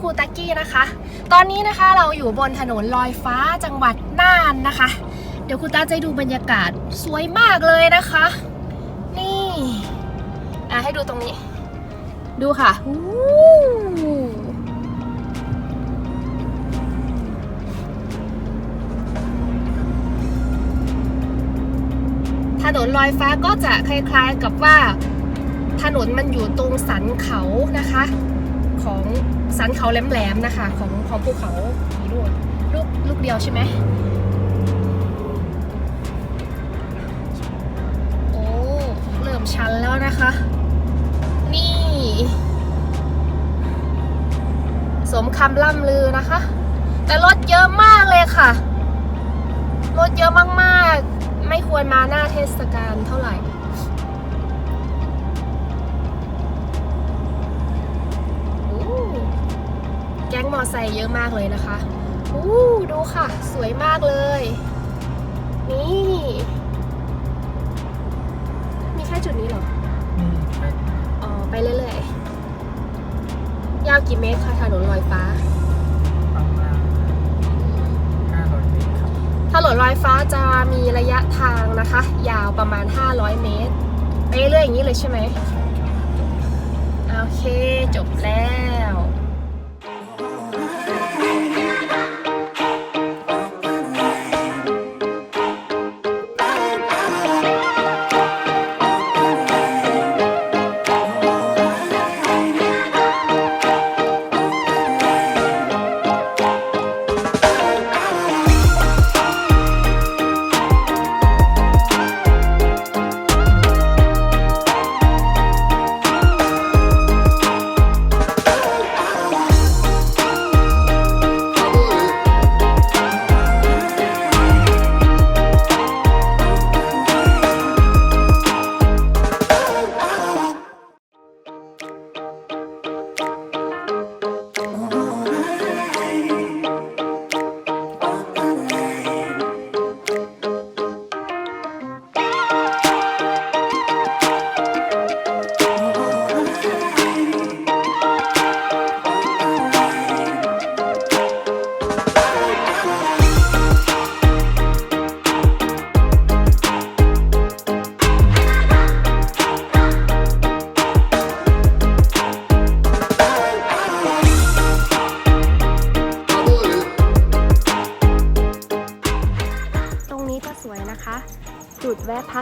คูตากี้นะคะ ตอนนี้นะคะเราอยู่บนถนนลอยฟ้าจังหวัดน่านนะคะ เดี๋ยวคุณตาจะดูบรรยากาศสวยมากเลยนะคะ นี่อะให้ดูตรงนี้ ดูค่ะถนนลอยฟ้าก็จะคล้ายๆกับว่าถนนมันอยู่ตรงสันเขานะคะ ของสันเขาแหลมๆนะคะ ของของภูเขากี่ลูกลูกลูกเดียวใช่ไหมโอ้เริ่มชันแล้วนะคะ นี่ สมคำล่ำลือนะคะ แต่รถเยอะมากเลยค่ะ รถเยอะมากๆ ไม่ควรมาหน้าเทศกาลเท่าไหร่ แก๊งมอไซค์เยอะมากเลยนะคะอู้ดูค่ะ สวยมากเลย นี่ มีแค่จุดนี้เหรอนี่ไปอ๋อ ไปเรื่อยๆ ยาวกี่เมตรคะถนนลอยฟ้าประมาณ500เมตรครับถนนลอยฟ้าจะมีระยะทางนะคะ ยาวประมาณ 500 เมตร ไปเรื่อยๆอย่างนี้เลยใช่ไหม โอเค จบแล้ว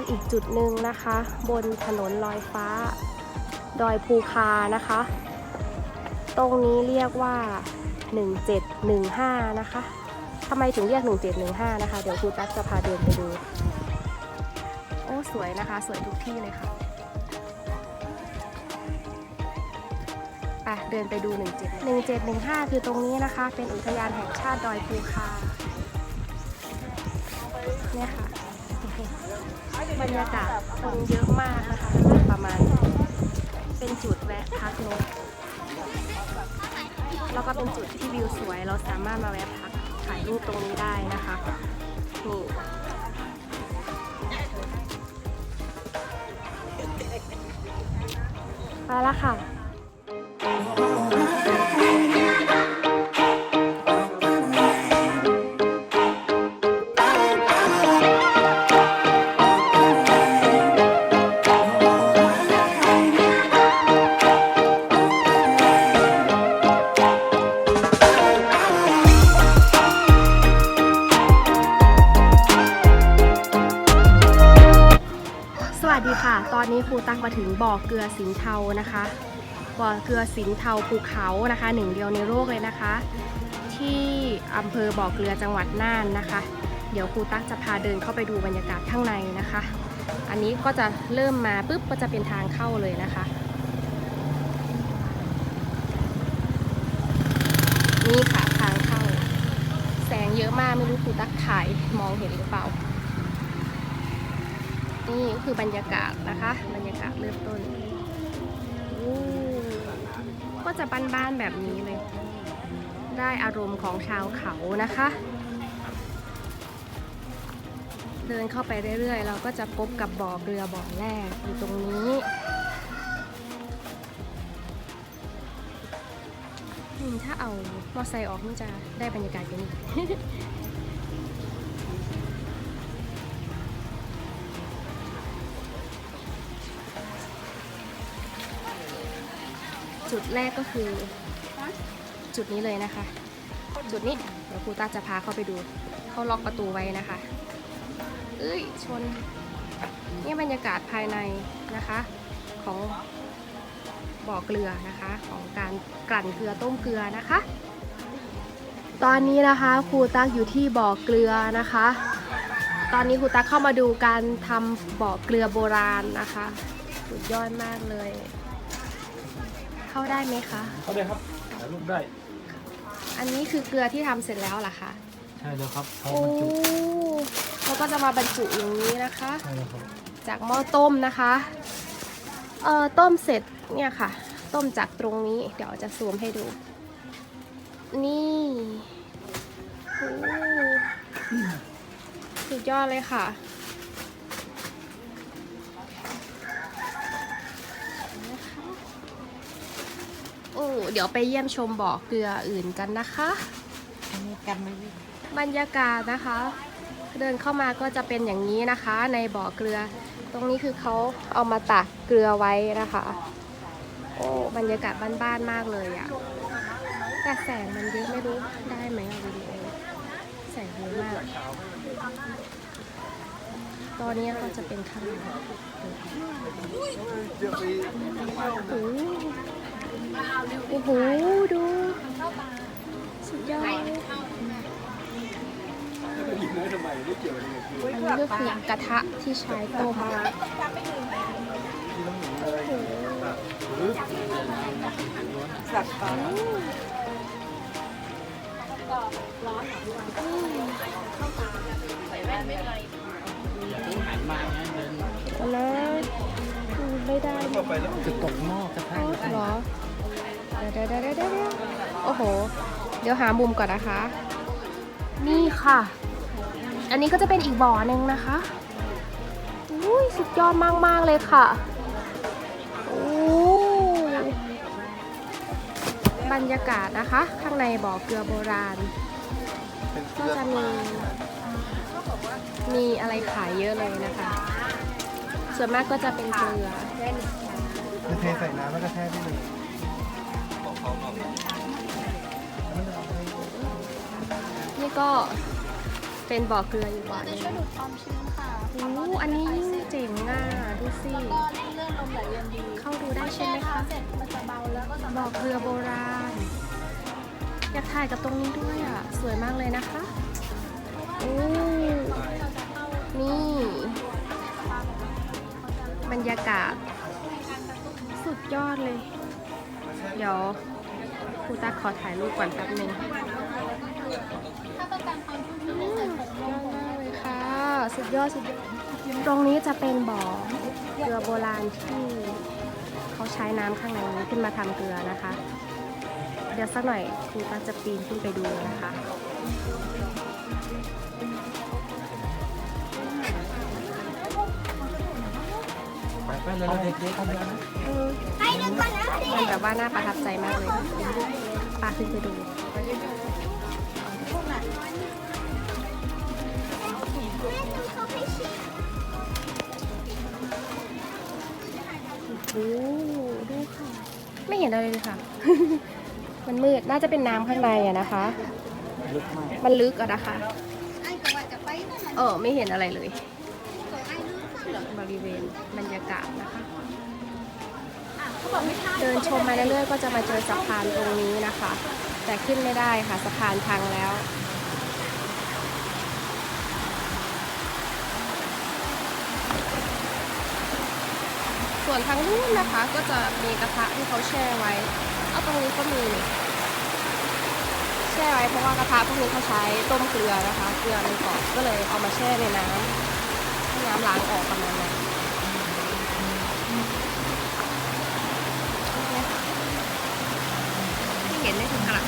ักอีกจุดหนึ่งนะคะ บนถนนลอยฟ้า ดอยภูคานะคะ ตรงนี้เรียกว่า 1715 นะคะทำไมถึงเรียก 1715 นะคะ เดี๋ยวครูตั๊กจะพาเดินไปดู โอ้สวยนะคะ สวยทุกที่เลยค่ะไปเดินไปดู 17 1715 คือตรงนี้นะคะ เป็นอุทยานแห่งชาติดอยภูคาเนี่ยค่ะ บรรยากาศคนเยอะมากนะคะประมาณ เป็นจุดแวะพักรถแล้วก็เป็นจุดที่วิวสวย เราสามารถมาแวะพักถ่ายรูปตรงนี้ได้นะคะนี่ไปแล้วค่ะ นี้ครูตั้งมาถึงบ่อเกลือสินเทานะคะ บ่อเกลือสินเทาภูเขานะคะหนึ่งเดียวในโลกเลยนะคะ ที่อำเภอบ่อเกลือจังหวัดน่านนะคะ เดี๋ยวครูตั้งจะพาเดินเข้าไปดูบรรยากาศข้างในนะคะ อันนี้ก็จะเริ่มมาปุ๊บก็จะเป็นทางเข้าเลยนะคะนี่ค่ะทางเข้า แสงเยอะมากไม่รู้ครูตักถ่ายมองเห็นหรือเปล่า นี่ก็คือบรรยากาศนะคะ บรรยากาศเริ่มต้นก็จะบ้านๆแบบนี้เลย ได้อารมณ์ของชาวเขานะคะ เดินเข้าไปเรื่อยๆ เราก็จะพบกับบ่อเกลือบ่อแรกอยู่ตรงนี้ถ้าเอามอไซค์ออกมันจะได้บรรยากาศกันนี้ จุดแรกก็คือจุดนี้เลยนะคะ จุดนี้เดี๋ยวครูตาจะพาเข้าไปดู เขาล็อกประตูไว้นะคะ เอ้ยชน นี่บรรยากาศภายในนะคะ ของบ่อเกลือนะคะ ของการกลั่นเกลือต้มเกลือนะคะ ตอนนี้นะคะครูตักอยู่ที่บ่อเกลือนะคะ ตอนนี้ครูตักเข้ามาดูการทำบ่อเกลือโบราณนะคะ สุดยอดมากเลย เข้าได้ไหมคะ เขาได้ครับถ่ายรูปได้ อันนี้คือเกลือที่ทำเสร็จแล้วเหรอคะใช่แล้วครับเขาโอ้บรรจุเขาก็จะมาบรรจุอย่างนี้นะคะ ใช่แล้วครับจากหม้อต้มนะคะเอ่อต้มเสร็จเนี่ยค่ะ ต้มจากตรงนี้ เดี๋ยวจะซูมให้ดู นี่โอ้สุดยอดเลยค่ะ เดี๋ยวไปเยี่ยมชมบ่อเกลืออื่นกันนะคะมีกันไหมพี่บรรยากาศนะคะ เดินเข้ามาก็จะเป็นอย่างนี้นะคะ ในบ่อเกลือ ตรงนี้คือเขาเอามาตักเกลือไว้นะคะ โอ้บรรยากาศบ้านๆมากเลยอะแต่แสงมันเยอะไม่รู้ได้ไหมอะวิดีโอแสงเยอะมาก ตอนนี้ก็จะเป็นข้างในโอ้โห โอ้โห ดูสุดยอดอันนี้ก็คือกระทะที่ใช้ต้มโอ้โหสับปะเอานะอืมไม่ได้จะตกหม้อกระทะหรอ เดี๋ยวเดี๋ยวเดี๋ยวเดี๋ยวเดี๋ยวโอ้โห เดี๋ยวหามุมก่อนนะคะ นี่ค่ะ อันนี้ก็จะเป็นอีกบ่อหนึ่งนะคะอุ้ยสุดยอดมาก ๆ เลยค่ะโอ้บรรยากาศนะคะ ข้างในบ่อเกลือโบราณ ก็จะมี มีอะไรขายเยอะเลยนะคะ ส่วนมากก็จะเป็นเกลือคือเทใส่น้ำแล้วก็แช่ได้เลย ก็เป็นบ่อเกลืออยู่บ่อหนึงช่วยดูดความชื้นค่ะโอ้อันนี้ยิ่งเจ๋งอะดูสิก็เลื่อนลมไหลเวียนดีเข้าดูได้ใช่แช่ไหมเท้าคะ เสร็จมันจะเบาแล้วก็สาบ่มาอรถเกลือโบราณ อยากถ่ายกับตรงนี้ด้วยอะ สวยมากเลยนะคะโอ้นี่ บรรยากาศ สุดยอดเลย เดี๋ยวครูตักขอถ่ายรูปก่อนแป๊บนึง ถ้าต้องการความชุ่มชื้น อื ใส่ ม ผง สุดยอดมากเลยค่ะ สุดยอดสุดยอด ตรงนี้จะเป็นบ่อเกลือโบราณที่เขาใช้น้ำข้างในนี้ขึ้นมาทำเกลือนะคะ เดี๋ยวสักหน่อยครูก็จะปีนขึ้นไปดูนะคะไปไปเลยเด็กๆเข้าไปแล้วนะมันแบบว่าน่าประทับใจมากเลยปาขึ้นไปดู เห็นอะไรเลยค่ะ มันมืด น่าจะเป็นน้ำข้างในอะนะคะลึกมากมันลึกอะนะคะ เออไม่เห็นอะไรเลย บริเวณบรรยากาศนะคะ เดินชมมาเรื่อยๆก็จะมาเจอสะพานตรงนี้นะคะ แต่ขึ้นไม่ได้ค่ะสะพานพังแล้ว ส่วนทางนู้นนะคะก็จะมีกระทะที่เขาแช่ไว้ เอาตรงนี้ก็มีแช่ไว้เพราะว่ากระทะพวกนี้เขาใช้ต้มเกลือนะคะ เกลือมันกรอบก็เลยเอามาแช่ในน้ำให้น้ำล้างออกประมาณนั้นที่เห็นนี่คือกระ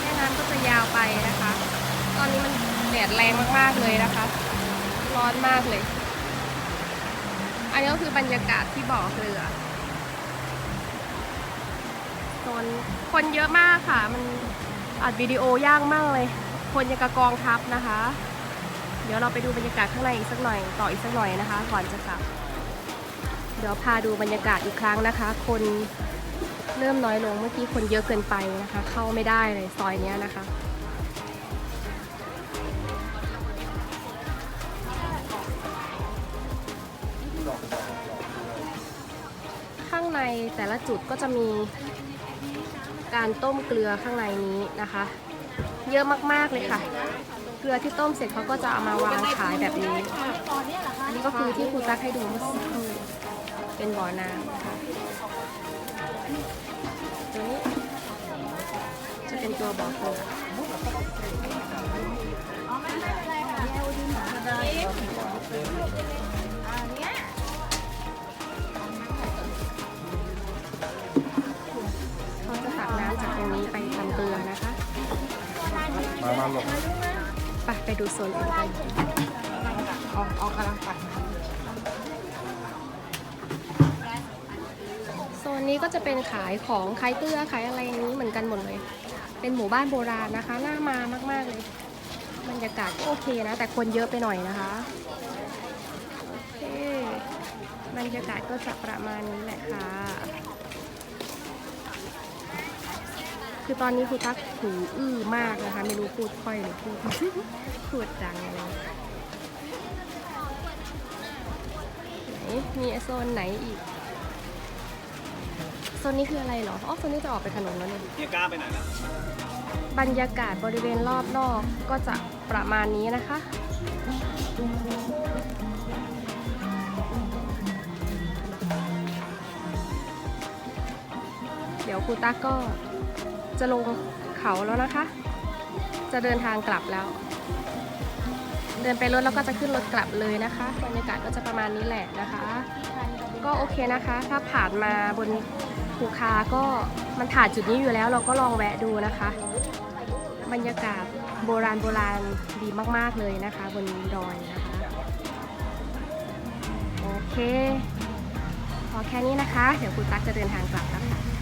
แม่น้ำก็จะยาวไปนะคะ ตอนนี้มันแดดแรงมากๆเลยนะคะ ร้อนมากเลย อันนี้ก็คือบรรยากาศที่บ่อเกลือสซนคนเยอะมากค่ะ มันอัดวิดีโอยากมากเลย คนยังกระกองทัพนะคะ เดี๋ยวเราไปดูบรรยากาศข้างในอีกสักหน่อย ต่ออีกสักหน่อยนะคะ ก่อนจะกลับ เดี๋ยวพาดูบรรยากาศอีกครั้งนะคะ คนเริ่มน้อยลงเมื่อกี้คนเยอะเกินไปนะคะ เข้าไม่ได้เลยซอยนี้นะคะ แต่ละจุดก็จะมีการต้มเกลือข้างในนี้นะคะ เยอะมากๆเลยค่ะ เกลือที่ต้มเสร็จเขาก็จะเอามาวางขายแบบนี้ อันนี้ก็คือที่ครูตักให้ดูเมื่อสักครู่เป็นบ่อน้ำนะคะตัวนี้จะเป็นตัวบ่อเกลือเขา มามาหลบไปไปดูโซนอื่นกันเอาเอากำลังปัดโซนนี้ก็จะเป็นขายของขายเกลือขายอะไรนี้เหมือนกันหมดเลย เป็นหมู่บ้านโบราณนะคะ น่ามามาก ๆ เลยบรรยากาศก็โอเคนะ แต่คนเยอะไปหน่อยนะคะโอเคบรรยากาศก็จะประมาณนี้แหละค่ะ คือตอนนี้ครูตักหูอื้อมากนะคะ ไม่รู้พูดค่อยหรือพูดพูดดังอะไรไหนมีโซนไหนอีก โซนนี้คืออะไรเหรอ อ๋อ โซนนี้จะออกไปถนนแล้วเนี่ยเนี่ยกล้าไปไหนนะบรรยากาศบริเวณรอบนอกก็จะประมาณนี้นะคะ เดี๋ยวครูตั๊กก็ จะลงเขาแล้วนะคะ จะเดินทางกลับแล้ว เดินไปรถแล้วก็จะขึ้นรถกลับเลยนะคะบรรยากาศก็จะประมาณนี้แหละนะคะ ก็โอเคนะคะ ถ้าผ่านมาบนภูคาก็มันผ่านจุดนี้อยู่แล้ว เราก็ลองแวะดูนะคะ บรรยากาศโบราณโบราณดีมาก ๆ เลยนะคะ บนดอยนะคะโอเค พอแค่นี้นะคะ เดี๋ยวคุณตั๊กจะเดินทางกลับแล้วค่ะ